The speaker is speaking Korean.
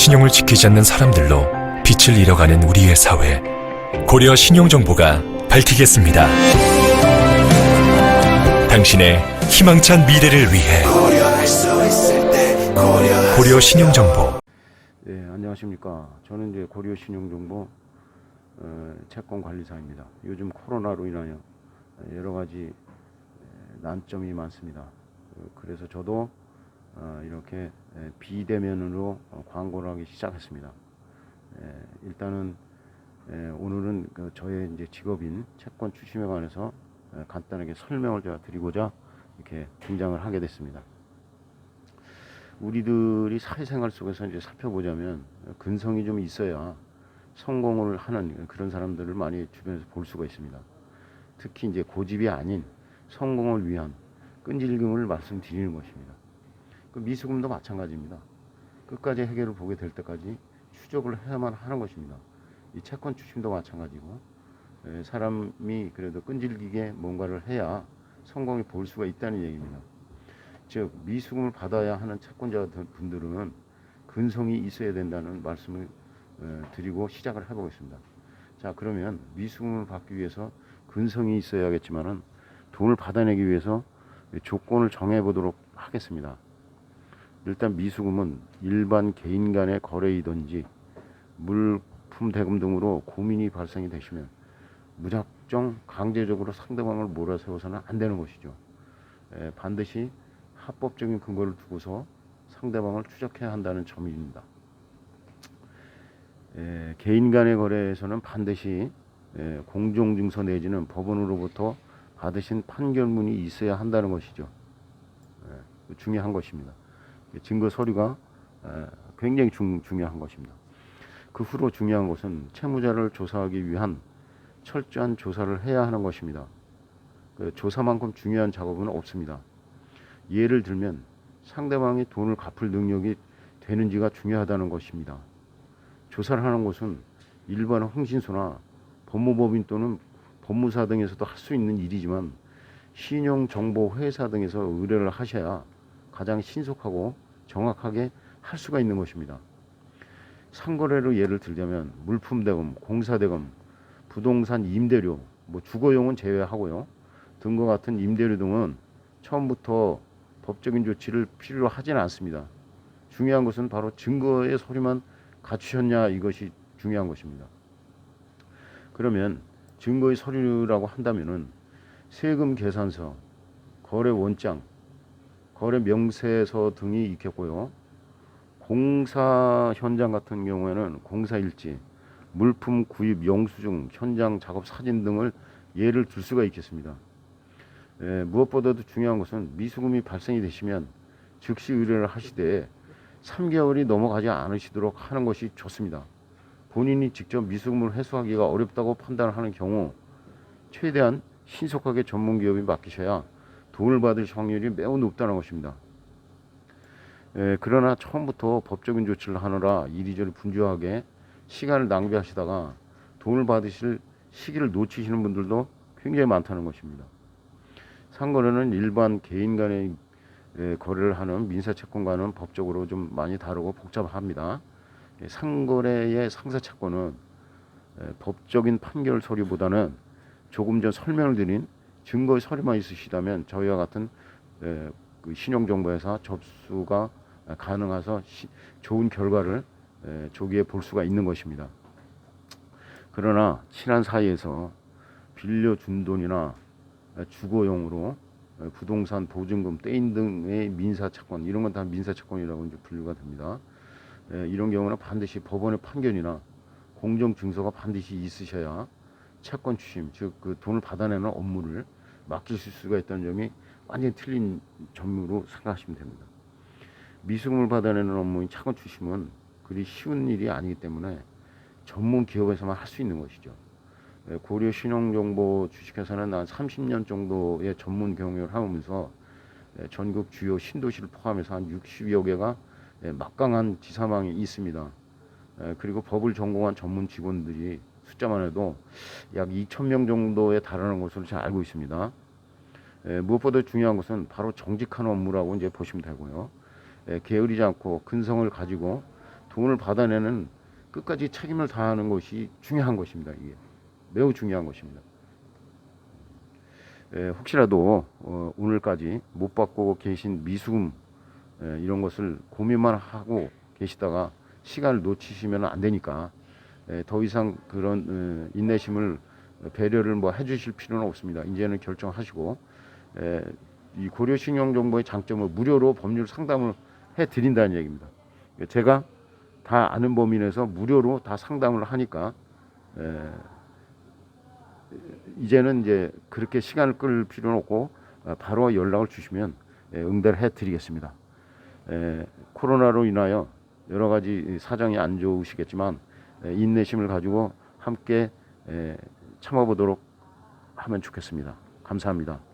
신용을 지키지 않는 사람들로 빛을 잃어가는 우리의 사회. 고려 신용정보가 밝히겠습니다. 당신의 희망찬 미래를 위해 고려 신용정보. 네, 안녕하십니까. 저는 이제 고려 신용정보 어, 채권 관리사입니다. 요즘 코로나로 인하여 여러 가지 에, 난점이 많습니다. 어, 그래서 저도 어, 이렇게 에, 비대면으로 어, 광고를 하기 시작했습니다. 에, 일단은 에, 오늘은 그 저의 이제 직업인 채권 추심에 관해서 에, 간단하게 설명을 제가 드리고자 이렇게 등장을 하게 됐습니다. 우리들이 사회생활 속에서 이제 살펴보자면 근성이 좀 있어야 성공을 하는 그런 사람들을 많이 주변에서 볼 수가 있습니다. 특히 이제 고집이 아닌 성공을 위한 끈질김을 말씀드리는 것입니다. 그 미수금도 마찬가지입니다. 끝까지 해결을 보게 될 때까지 추적을 해야만 하는 것입니다. 이 채권 추심도 마찬가지고 에, 사람이 그래도 끈질기게 뭔가를 해야 성공이 볼 수가 있다는 얘기입니다. 즉 미수금을 받아야 하는 채권자 분들은 근성이 있어야 된다는 말씀을 어, 드리고 시작을 해보겠습니다. 자 그러면 미수금을 받기 위해서 근성이 있어야겠지만은 돈을 받아내기 위해서 조건을 정해 보도록 하겠습니다. 일단 미수금은 일반 개인 간의 거래이든지 물품 대금 등으로 고민이 발생이 되시면 무작정 강제적으로 상대방을 몰아세워서는 안 되는 것이죠. 에, 반드시 합법적인 근거를 두고서 상대방을 추적해야 한다는 점입니다. 에, 개인 간의 거래에서는 반드시 에, 공정증서 내지는 법원으로부터 받으신 판결문이 있어야 한다는 것이죠. 에, 중요한 것입니다. 증거 서류가 에, 굉장히 중, 중요한 것입니다. 그 후로 중요한 것은 채무자를 조사하기 위한 철저한 조사를 해야 하는 것입니다. 그 조사만큼 중요한 작업은 없습니다. 예를 들면 상대방이 돈을 갚을 능력이 되는지가 중요하다는 것입니다. 조사를 하는 것은 일반 흥신소나 법무법인 또는 법무사 등에서도 할 수 있는 일이지만 신용정보회사 등에서 의뢰를 하셔야 가장 신속하고 정확하게 할 수가 있는 것입니다. 상거래로 예를 들자면 물품 대금, 공사 대금, 부동산 임대료, 뭐 주거용은 제외하고요. 등과 같은 임대료 등은 처음부터 법적인 조치를 필요로 하지는 않습니다. 중요한 것은 바로 증거의 서류만 갖추셨냐 이것이 중요한 것입니다. 그러면 증거의 서류라고 한다면은 세금 계산서, 거래 원장, 거래 명세서 등이 있겠고요. 공사 현장 같은 경우에는 공사 일지, 물품 구입 영수증, 현장 작업 사진 등을 예를 들 수가 있겠습니다. 예, 무엇보다도 중요한 것은 미수금이 발생이 되시면 즉시 의뢰를 하시되 3개월이 넘어가지 않으시도록 하는 것이 좋습니다. 본인이 직접 미수금을 회수하기가 어렵다고 판단하는 경우 최대한 신속하게 전문 기업이 맡기셔야 돈을 받을 확률이 매우 높다는 것입니다. 예, 그러나 처음부터 법적인 조치를 하느라 이리저리 분주하게 시간을 낭비하시다가 돈을 받으실 시기를 놓치시는 분들도 굉장히 많다는 것입니다. 상거래는 일반 개인 간의 예, 거래를 하는 민사 채권과는 법적으로 좀 많이 다르고 복잡합니다. 예, 상거래의 상사 채권은 예, 법적인 판결 서류보다는 조금 전 설명을 드린 증거 서류만 있으시다면 저희와 같은 예, 그 신용정보회사 접수가 가능해서 시, 좋은 결과를 예, 조기에 볼 수가 있는 것입니다. 그러나 친한 사이에서 빌려준 돈이나 주거용으로 부동산 보증금 떼인 등의 민사채권 이런 건 다 민사채권이라고 이제 분류가 됩니다. 예, 이런 경우는 반드시 법원의 판결이나 공정 증서가 반드시 있으셔야 채권 추심 즉그 돈을 받아내는 업무를 맡기실 수가 있다는 점이 완전히 틀린 점으로 생각하시면 됩니다. 미수금을 받아내는 업무인 채권 추심은 그리 쉬운 일이 아니기 때문에 전문 기업에서만 할 수 있는 것이죠. 예, 고려 신용정보 주식회사는 한 30년 정도의 전문 경영을 하면서 예, 전국 주요 신도시를 포함해서 한 60여 개가 예, 막강한 지사망이 있습니다. 예, 그리고 법을 전공한 전문 직원들이 숫자만 해도 약 2천 명 정도에 달하는 것으로 잘 알고 있습니다. 예, 무엇보다 중요한 것은 바로 정직한 업무라고 이제 보시면 되고요. 예, 게으르지 않고 근성을 가지고 돈을 받아내는 끝까지 책임을 다하는 것이 중요한 것입니다. 이게 매우 중요한 것입니다. 에, 혹시라도 어, 오늘까지 못 받고 계신 미수금 에, 이런 것을 고민만 하고 계시다가 시간을 놓치시면 안 되니까 에, 더 이상 그런 에, 인내심을 배려를 뭐 해주실 필요는 없습니다. 이제는 결정하시고 에, 이 고려 신용정보의 장점은 무료로 법률 상담을 해드린다는 얘기입니다. 제가 다 아는 범위 내에서 무료로 다 상담을 하니까 에, 이제는 이제 그렇게 시간을 끌 필요는 없고 어, 바로 연락을 주시면 예, 응대를 해드리겠습니다. 에, 코로나로 인하여 여러 가지 사정이 안 좋으시겠지만 에, 인내심을 가지고 함께 에, 참아보도록 하면 좋겠습니다. 감사합니다.